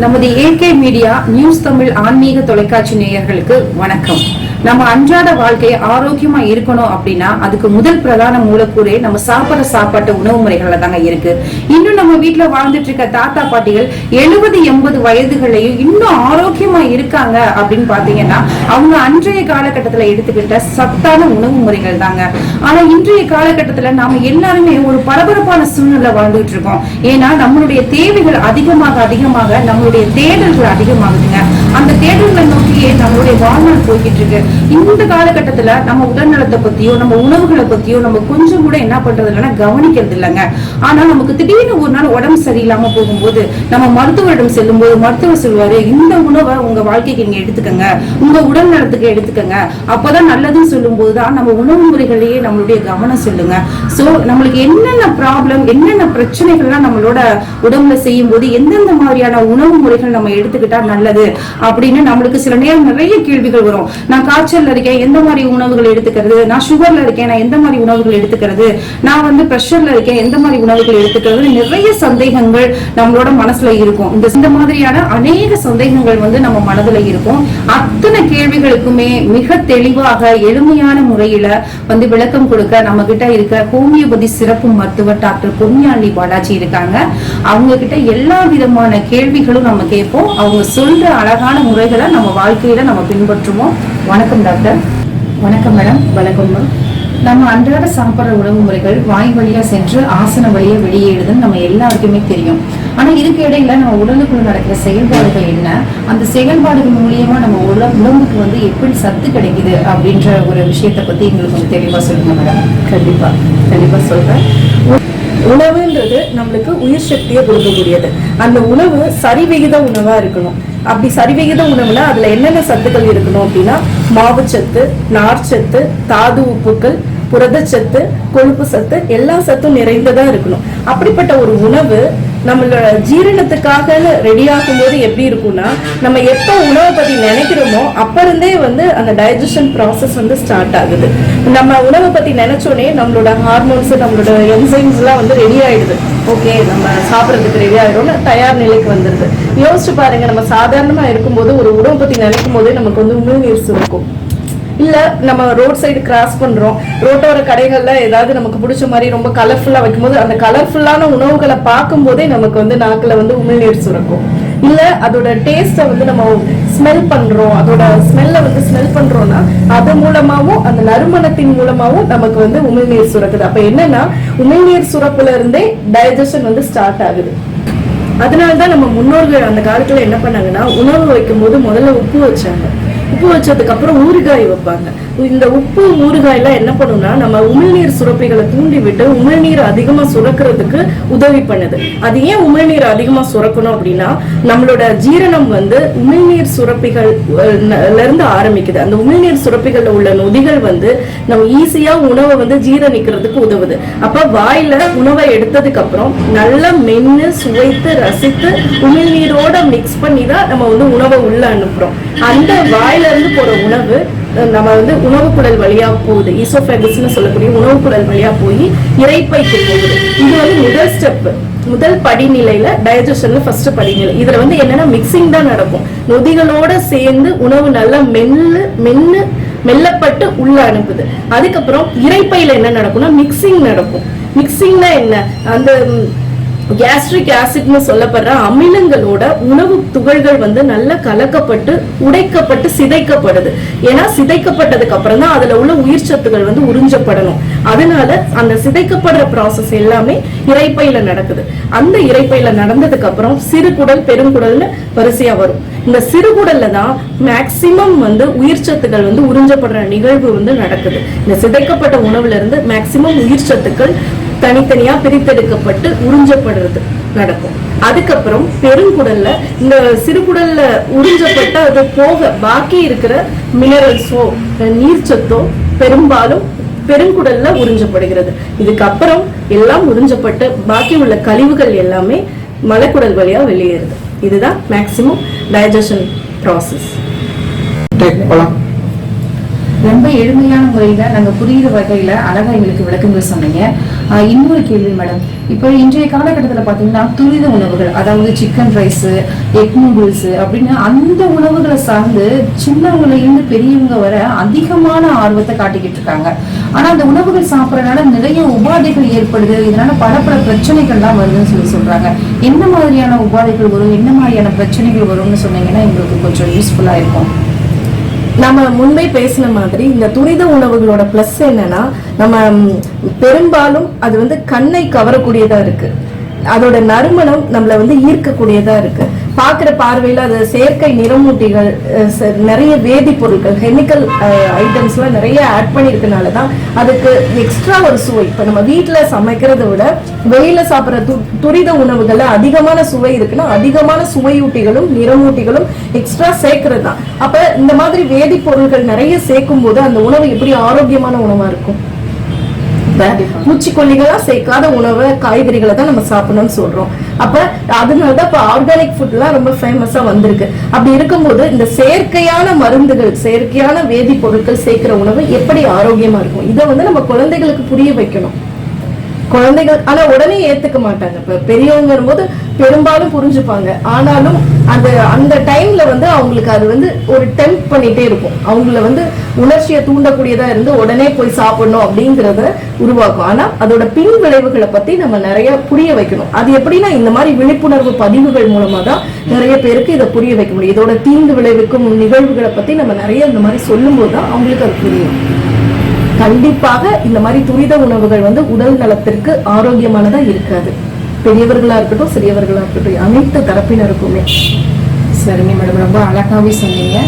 நமது AK media news Tamil ஆன்மீக தொலைக்காட்சி நேயர்களுக்கு வணக்கம். நம்ம அன்றாட வாழ்க்கையை ஆரோக்கியமா இருக்கணும் அப்படின்னா அதுக்கு முதல் பிரதான மூலக்கூறே நம்ம சாப்பிட்ற சாப்பாட்டு உணவு முறைகள்ல தாங்க இருக்கு. இன்னும் நம்ம வீட்டுல வாழ்ந்துட்டு இருக்க தாத்தா பாட்டிகள் எழுபது எண்பது வயதுகளையும் இன்னும் ஆரோக்கியமா இருக்காங்க அப்படின்னு பாத்தீங்கன்னா அவங்க அன்றைய காலகட்டத்துல எடுத்துக்கிட்ட சத்தான உணவு முறைகள் தாங்க. ஆனா இன்றைய காலகட்டத்துல நாம எல்லாருமே ஒரு பரபரப்பான சூழ்நிலை வாழ்ந்துட்டு இருக்கோம். ஏன்னா நம்மளுடைய தேவைகள் அதிகமாக அதிகமாக நம்ம நம்மளுடைய தேடல்கள் அதிகமாகுதுங்க. அந்த தேடல்களை நோக்கியே நம்மளுடைய வாழ்நாள் போய்கிட்டு இருக்கு இந்த காலகட்டத்துல நம்ம உடல்நலத்தை பத்தியோ நம்ம உணவுகளை பத்தியோ நம்ம கொஞ்சம் கூட என்ன பண்றது இல்லைன்னா கவனிக்கிறது இல்லைங்க. ஆனா நமக்கு திடீர்னு ஒரு நாள் உடம்பு சரியில்லாம போகும்போது நம்ம மருத்துவரிடம் செல்லும் போது மருத்துவர் சொல்வாரு இந்த உணவை உங்க வாழ்க்கைக்கு நீங்க எடுத்துக்கங்க. உங்க உடல் நலத்துக்கு எடுத்துக்கங்க. அப்பதான் நல்லதுன்னு சொல்லும் போதுதான் நம்ம உணவு முறைகளையே நம்மளுடைய கவனம் சொல்லுங்க. சோ நம்மளுக்கு என்னென்ன ப்ராப்ளம் என்னென்ன பிரச்சனைகள்லாம் நம்மளோட உடம்புல செய்யும் போது எந்தெந்த மாதிரியான உணவு முறைகள் நம்ம எடுத்துக்கிட்டா நல்லது? அப்படின்னு நம்மளுக்கு சில நேரம் நிறைய கேள்விகள் வரும். நான் காய்ச்சல்ல இருக்கேன் எந்த மாதிரி உணவுகள் எடுத்துக்கிறது? நான் சுகர்ல இருக்கேன் நான் எந்த மாதிரி உணவுகள் எடுத்துக்கிறது? நான் வந்து ப்ரெஷர்ல இருக்கேன் எந்த மாதிரி உணவுகள் எடுத்துக்கிறது நிறைய சந்தேகங்கள் நம்மளோட மனசுல இருக்கும். இந்த இந்த மாதிரியான அநேக சந்தேகங்கள் வந்து நம்ம மனதுல இருக்கும். அத்தனை கேள்விகளுக்குமே மிக தெளிவாக எளிமையான முறையில வந்து விளக்கம் கொடுக்க நம்ம கிட்ட இருக்க ஹோமியோபதி சிறப்பு மருத்துவர் டாக்டர் பொன்னியாண்டி பாலாஜி இருக்காங்க. அவங்க கிட்ட எல்லா விதமான கேள்விகளும் நம்ம கேட்போம். அவங்க சொல்ற அழகான முறைகளை நம்ம வாழ்க்கையில நம்ம பின்பற்றுவோம். வணக்கம் டாக்டர். வணக்கம் மேடம். வணக்கம் மேம். நம்ம அன்றாட சாப்பிட்ற உணவு முறைகள் வாய் வழியா சென்று ஆசன வழியா வெளியேடுதுன்னு நம்ம எல்லாருக்குமே தெரியும். ஆனா இதுக்கு இடையில நம்ம உடலுக்குள்ள நடக்கிற செயல்பாடுகள் என்ன? அந்த செயல்பாடுகள் மூலியமா நம்ம உட உடம்புக்கு வந்து எப்படி சத்து கிடைக்குது அப்படின்ற ஒரு விஷயத்தை பத்தி எங்களுக்கு கொஞ்சம் தெளிவா சொல்லுங்க மேடம். கண்டிப்பா. கண்டிப்பா சொல்றேன். உணவுன்றது நம்மளுக்கு உயிர் சக்தியை கொடுக்கக்கூடியது. அந்த உணவு சரிவிகித உணவா இருக்கணும். அப்படி சரிவிகித உணவுல அதுல என்னென்ன சத்துக்கள் இருக்கணும் அப்படின்னா மாவுச்சத்து நார்ச்சத்து தாது உப்புக்கள் புரதச்சத்து கொழுப்பு சத்து எல்லா சத்தும் நிறைந்ததா இருக்கணும். அப்படிப்பட்ட ஒரு உணவு நம்மளோட ஜீரணத்துக்காக ரெடி ஆகும்போது எப்படி இருக்கும்னா நம்ம எப்போ உணவை பற்றி நினைக்கிறோமோ அப்போருந்தே வந்து அந்த டைஜஷன் ப்ராசஸ் வந்து ஸ்டார்ட் ஆகுது. நம்ம உணவை பற்றி நினைச்சோடனே நம்மளோட ஹார்மோன்ஸ் நம்மளோட என்சைம்ஸ்லாம் வந்து ரெடி ஆகிடுது ஓகே நம்ம சாப்பிட்றதுக்கு ரெடி ஆகிடும்னு தயார் நிலைக்கு வந்துடுது யோசிச்சு பாருங்க நம்ம சாதாரணமாக இருக்கும்போது ஒரு உணவை பற்றி நினைக்கும் போதே நமக்கு வந்து உமிழ்நீர் இருக்கும் இல்ல நம்ம ரோட் சைடு கிராஸ் பண்றோம். ரோட்டோர கடைகள்ல ஏதாவது நமக்கு பிடிச்ச மாதிரி ரொம்ப கலர்ஃபுல்லா வைக்கும்போது அந்த கலர்ஃபுல்லான உணவுகளை பார்க்கும்போதே நமக்கு வந்து நாக்குல வந்து உமிழ்நீர் சுரக்கும். இல்ல அதோட டேஸ்ட்டை வந்து நம்ம ஸ்மெல் பண்றோம். அதோட ஸ்மெல்ல வந்து ஸ்மெல் பண்றோம்னா அது மூலமாவும் அந்த நறுமணத்தின் மூலமாவும் நமக்கு வந்து உமிழ்நீர் சுரக்குது. அப்ப என்னன்னா உமிழ்நீர் சுரப்புல இருந்தே டைஜஷன் வந்து ஸ்டார்ட் ஆகுது. அதனாலதான் நம்ம முன்னோர்கள் அந்த காலத்துல என்ன பண்ணாங்கன்னா உணவு வைக்கும் போது முதல்ல உப்பு வச்சாங்க. உப்பு வச்சதுக்கு அப்புறம் ஊறுகாய் வைப்பாங்க. இந்த உப்பு ஊறுகாய் எல்லாம் என்ன பண்ணும்னா நம்ம உமிழ்நீர் சுரப்பிகளை தூண்டி விட்டு உமிழ்நீர் அதிகமா சுரக்கிறதுக்கு உதவி பண்ணுது. அது ஏன் உமிழ்நீர் அதிகமா சுரக்கணும் அப்படின்னா நம்மளோட ஜீரணம் வந்து உமிழ்நீர் சுரப்பிகள் இருந்து ஆரம்பிக்குது. அந்த உமிழ்நீர் சுரப்பிகள்ல உள்ள நொதிகள் வந்து நம்ம ஈஸியா உணவை வந்து ஜீரணிக்கிறதுக்கு உதவுது. அப்ப வாயில உணவை எடுத்ததுக்கு அப்புறம் நல்லா மென்னு சுவைத்து ரசித்து உமிழ்நீரோட மிக்ஸ் பண்ணி தான் நம்ம வந்து உணவை உள்ள அனுப்புறோம். அந்த வாயில இருந்து போற உணவு நம்ம வந்து உணவு குடல் வழியா போகுது. ஈசோஃபேகஸ்னு சொல்லக்கூடிய உணவு குடல் வழியா போய் இறைப்பைக்கு போகுது. இது வந்து முதல் ஸ்டெப் முதல் படிநிலையில டைஜஷன்ல ஃபர்ஸ்ட் படிநிலை. இதுல வந்து என்னன்னா மிக்சிங் தான் நடக்கும். நொதிகளோட சேர்ந்து உணவு நல்லா மெல்லு மென்னு மெல்லப்பட்டு உள்ள அனுப்புது. அதுக்கப்புறம் இறைப்பையில என்ன நடக்கும்னா மிக்சிங் நடக்கும். மிக்சிங்னா என்ன? அந்த கேஸ்ட்ரிக் ஆசிட்னு சொல்லப்படுற அமிலங்களோட உணவு துகள்கள் வந்து நல்லா கலக்கப்பட்டு உடைக்கப்பட்டு சிதைக்கப்படுது. ஏன்னா சிதைக்கப்பட்டதுக்கு அப்புறம் தான் அதுல உள்ள உயிர் சத்துக்கள் வந்து உறிஞ்சப்படணும். அதனால அந்த சிதைக்கப்படுற ப்ராசஸ் எல்லாமே இறைப்பையில நடக்குது. அந்த இறைப்பையில நடந்ததுக்கு அப்புறம் சிறுகுடல் பெருங்குடல்னு வரிசையா வரும். இந்த சிறுகுடல்ல தான் மேக்சிமம் வந்து உயிர் சத்துக்கள் வந்து உறிஞ்சப்படுற நிகழ்வு வந்து நடக்குது. இந்த சிதைக்கப்பட்ட உணவுல இருந்து மேக்சிமம் உயிர் சத்துக்கள் தனித்தனியா பிரித்தெடுக்கப்பட்டு உறிஞ்சப்படுறது நடக்கும். அதுக்கப்புறம் பெருங்குடல்ல இந்த சிறுகுடல்ல உறிஞ்சப்பட்ட அது போக பாக்கி இருக்கிற மினரல்ஸோ நீர்ச்சத்தோ பெரும்பாலும் பெருங்குடல்ல உறிஞ்சப்படுகிறது. இதுக்கப்புறம் எல்லாம் உறிஞ்சப்பட்டு பாக்கி உள்ள கழிவுகள் எல்லாமே மலைக்குடல் வழியா வெளியேறுது. இதுதான் மேக்ஸிமம் டைஜஷன் ப்ராசஸ் ரொம்ப எளிமையான முறையில நாங்க புரியுற வகையில அழகா எங்களுக்கு விளக்கங்கள் சொன்னீங்க. இன்னொரு கேள்வி மேடம் இப்போ இன்றைய காலகட்டத்துல பாத்தீங்கன்னா துரித உணவுகள் அதாவது சிக்கன் ரைஸ் எக் நூடுல்ஸ் அப்படின்னு அந்த உணவுகளை சார்ந்து சின்னவங்கள இருந்து பெரியவங்க வர அதிகமான ஆர்வத்தை காட்டிக்கிட்டு இருக்காங்க. ஆனா அந்த உணவுகள் சாப்பிடறதுனால நிறைய உபாதைகள் ஏற்படுது. இதனால பல பல பிரச்சனைகள்லாம் வருதுன்னு சொல்லி சொல்றாங்க. என்ன மாதிரியான உபாதைகள் வரும்? என்ன மாதிரியான பிரச்சனைகள் வரும்னு சொன்னீங்கன்னா எங்களுக்கு கொஞ்சம் யூஸ்ஃபுல்லா இருக்கும். நம்ம முன்பே பேசின மாதிரி இந்த துரித உணவுகளோட ப்ளஸ் என்னன்னா நம்ம பெரும்பாலும் அது வந்து கண்ணை கவரக்கூடியதா இருக்கு. அதோட நறுமணம் நம்மள வந்து ஈர்க்கக்கூடியதா இருக்கு. பார்க்குற பார்வையில அது செயற்கை நிறமூட்டிகள் நிறைய வேதிப்பொருட்கள் கெமிக்கல் ஐட்டம்ஸ்லாம் நிறைய ஆட் பண்ணியிருக்கனால தான் அதுக்கு எக்ஸ்ட்ரா ஒரு சுவை. இப்போ நம்ம வீட்டில் சமைக்கிறத விட வெளியில சாப்பிட்ற து துரித உணவுகள்ல அதிகமான சுவை இருக்குன்னா அதிகமான சுவையூட்டிகளும் நிறமூட்டிகளும் எக்ஸ்ட்ரா சேர்க்கறது தான் அப்ப இந்த மாதிரி வேதிப்பொருட்கள் நிறைய சேர்க்கும் போது அந்த உணவு எப்படி ஆரோக்கியமான உணவா இருக்கும்? பூச்சிக்கொல்லிகளா சேர்க்காத உணவை காய்கறிகளை தான் நம்ம சாப்பிடணும்னு சொல்றோம். அப்ப அதனாலதான் இப்ப ஆர்கானிக் ஃபுட்லாம் ரொம்ப ஃபேமஸா வந்திருக்கு. அப்படி இருக்கும்போது இந்த செயற்கையான மருந்துகள் செயற்கையான வேதிப்பொருட்கள் சேர்க்கிற உணவு எப்படி ஆரோக்கியமா இருக்கும்? இதை வந்து நம்ம குழந்தைகளுக்கு புரிய வைக்கணும். குழந்தைகள் ஆனா உடனே ஏத்துக்க மாட்டாங்க. இப்ப பெரியவங்கிற போது பெரும்பாலும் புரிஞ்சுப்பாங்க. ஆனாலும் அந்த அந்த டைம்ல வந்து அவங்களுக்கு அது வந்து ஒரு டெம்ப் பண்ணிட்டே இருக்கும். அவங்கள வந்து உணர்ச்சியை தூண்டக்கூடியதா இருந்து உடனே போய் சாப்பிடணும் அப்படிங்கறத உருவாக்கும். ஆனா அதோட பின் விளைவுகளை பத்தி நம்ம நிறைய புரிய வைக்கணும். அது எப்படின்னா இந்த மாதிரி விழிப்புணர்வு பதிவுகள் மூலமா தான் நிறைய பேருக்கு இதை புரிய வைக்க முடியும். இதோட தீங்கு விளைவிக்கும் நிகழ்வுகளை பத்தி நம்ம நிறைய இந்த மாதிரி சொல்லும்போது தான் அவங்களுக்கு அது புரியும். கண்டிப்பாக இந்த மாதிரி துரித உணவுகள் வந்து உடல் நலத்திற்கு ஆரோக்கியமானதா இருக்காது. பெரியவர்களா இருக்கட்டும் சிறியவர்களா இருக்கட்டும் அனைத்து தரப்பினருக்குமே. சரிங்க மேடம் ரொம்ப அழகாவே சொன்னீங்க.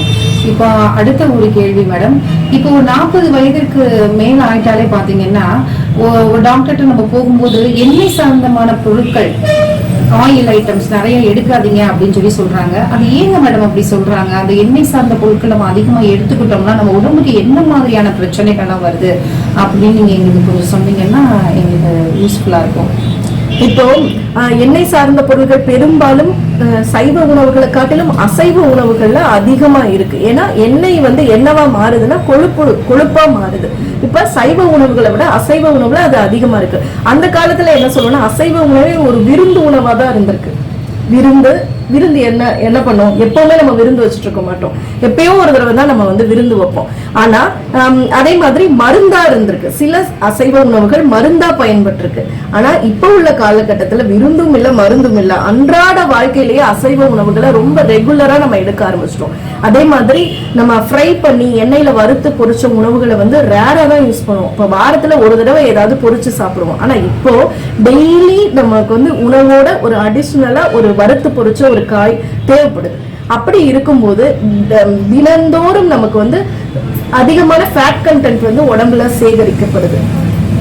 இப்போ அடுத்த ஒரு கேள்வி மேடம் இப்போ ஒரு நாற்பது வயதிற்கு மேல ஆயிட்டாலே பாத்தீங்கன்னா ஒரு டாக்டர்கிட்ட நம்ம போகும்போது எண்ணெய் சார்ந்தமான பொருட்கள் ஆயில் ஐட்டம்ஸ் நிறைய எடுக்காதீங்க அப்படின்னு சொல்லி சொல்றாங்க. அது ஏங்க மேடம் அப்படி சொல்றாங்க? அந்த எண்ணெய் சார்ந்த பொருட்கள் நம்ம அதிகமா எடுத்துக்கிட்டோம்னா நம்ம உடம்புக்கு என்ன மாதிரியான பிரச்சனைகள்லாம் வருது அப்படின்னு நீங்க எங்களுக்கு கொஞ்சம் சொன்னீங்கன்னா எங்களுக்கு யூஸ்ஃபுல்லா இருக்கும். இப்போ எண்ணெய் சார்ந்த பொருட்கள் பெரும்பாலும் சைவ உணவுகளை காட்டிலும் அசைவ உணவுகள்ல அதிகமா இருக்கு. ஏன்னா எண்ணெய் வந்து என்னவா மாறுதுன்னா கொழுப்பு கொழுப்பா மாறுது. இப்ப சைவ உணவுகளை விட அசைவ உணவுல அது அதிகமா இருக்கு. அந்த காலத்துல என்ன சொல்லணும்னா அசைவ உணவே ஒரு விருந்து உணவா தான் இருந்திருக்கு. விருந்து விருந்து என்ன என்ன பண்ணும் எப்பவுமே நம்ம விருந்து வச்சுட்டு இருக்க மாட்டோம். எப்பயோ ஒரு தடவை தான் நம்ம வந்து விருந்து வைப்போம். ஆனா அதே மாதிரி மருந்தா இருந்திருக்கு. சில அசைவ உணவுகள் மருந்தா பயன்பட்டிருக்கு ஆனா இப்ப உள்ள காலகட்டத்துல விருந்தும் இல்ல மருந்தும் இல்ல. அன்றாட வாழ்க்கையிலேயே அசைவ உணவுகளை ரொம்ப ரெகுலரா நம்ம எடுக்க ஆரம்பிச்சிட்டோம். அதே மாதிரி நம்ம ஃப்ரை பண்ணி எண்ணெயில வறுத்து பொரிச்ச உணவுகளை வந்து ரேரா தான் யூஸ் பண்ணுவோம். இப்ப வாரத்துல ஒரு தடவை ஏதாவது பொரிச்சு சாப்பிடுவோம். ஆனா இப்போ டெய்லி நமக்கு வந்து உணவோட ஒரு அடிஷ்னலா ஒரு வறுத்து பொறிச்ச ஒரு காய் தேவைப்படுது. அப்படி இருக்கும்போது தினந்தோறும் நமக்கு வந்து அதிகமான ஃபேட் கண்டென்ட் வந்து உடம்புல சேகரிக்கப்படுது.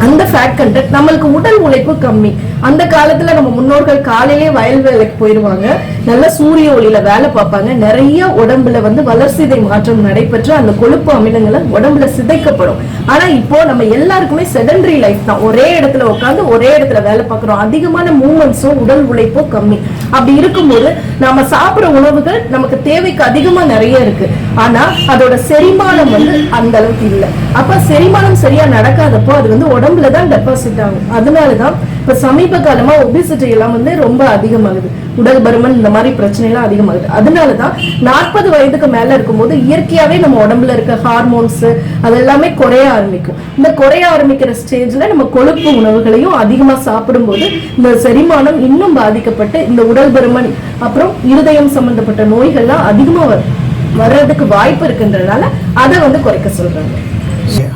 அந்த ஃபேட் கண்டென்ட் நம்மளுக்கு உடல் உழைப்பு கம்மி. அந்த காலத்துல நம்ம முன்னோர்கள் காலையிலே வயல் வேலைக்கு போயிருவாங்க. நல்ல சூரிய ஒளியில வேலை பார்ப்பாங்க. நிறைய உடம்புல வந்து வளர்சிதை மாற்றம் நடைபெற்று அந்த கொழுப்பு அமிலங்களை உடம்புல சிதைக்கப்படும். ஆனா இப்போ நம்ம எல்லாருக்குமே செடன்டரி லைஃப் தான். ஒரே இடத்துல உட்காந்து ஒரே இடத்துல வேலை பார்க்கிறோம். அதிகமான மூமெண்ட்ஸும் உடல் உழைப்பும் கம்மி. அப்படி இருக்கும்போது நாம சாப்பிட்ற உணவுகள் நமக்கு தேவைக்கு அதிகமா நிறைய இருக்கு. ஆனா அதோட செரிமானம் வந்து அந்த அளவுக்கு இல்லை. அப்ப செரிமானம் சரியா நடக்காதப்போ அது வந்து உடம்புல தான் டெபாசிட் ஆகும். அதனாலதான் இப்ப சமீப காலமா ஒபிசிட்டி எல்லாம் வந்து ரொம்ப அதிகமாகுது. உடல் பருமன் இந்த மாதிரி பிரச்சனை எல்லாம் அதிகமாகுது. அதனாலதான் நாற்பது வயதுக்கு மேல இருக்கும்போது இயற்கையாவே நம்ம உடம்புல இருக்க ஹார்மோன்ஸ் அது எல்லாமே குறைய ஆரம்பிக்கும். இந்த குறைய ஆரம்பிக்கிற ஸ்டேஜ்ல நம்ம கொழுப்பு உணவுகளையும் அதிகமா சாப்பிடும்போது இந்த செரிமானம் இன்னும் பாதிக்கப்பட்டு இந்த உடல் பருமன் அப்புறம் இருதயம் சம்பந்தப்பட்ட நோய்கள்லாம் அதிகமா வரும் வர்றதுக்கு வாய்ப்பு இருக்குன்றதுனால அதை வந்து குறைக்க சொல்றாங்க.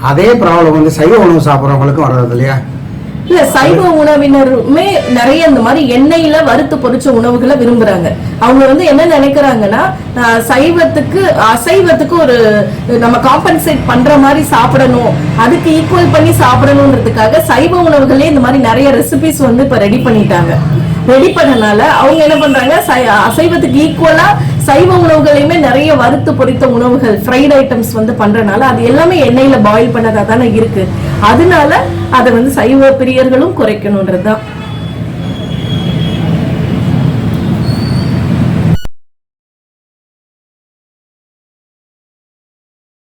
அதே ப்ராப்ளம் வந்து சைவ உணவு சாப்பிட்றவங்களுக்கும் வர்றது இல்லையா இல்ல சைவ உணவினருமே நிறைய இந்த மாதிரி எண்ணெயில வறுத்து பொரிச்ச உணவுகளை விரும்புறாங்க. அவங்க வந்து என்ன நினைக்கிறாங்கன்னா ஆஹ், சைவத்துக்கு அசைவத்துக்கு ஒரு நம்ம காம்பன்சேட் பண்ற மாதிரி சாப்பிடணும். அதுக்கு ஈக்குவல் பண்ணி சாப்பிடணும்ன்றதுக்காக சைவ உணவுகளே இந்த மாதிரி நிறைய ரெசிபிஸ் வந்து இப்ப ரெடி பண்ணிட்டாங்க. ரெடி பண்ணனால அவங்க என்ன பண்றாங்க சை- அசைவத்துக்கு ஈக்குவலா சைவ உணவுகளையுமே நிறைய வறுத்து பொரித்த உணவுகள் ஃப்ரைட் ஐட்டம்ஸ் வந்து பண்றனால அது எல்லாமே எண்ணெயில பாயில் பண்ணதா தானே இருக்கு. அதனால அதை வந்து சைவ பிரியர்களும் குறைக்கணுன்றதுதான்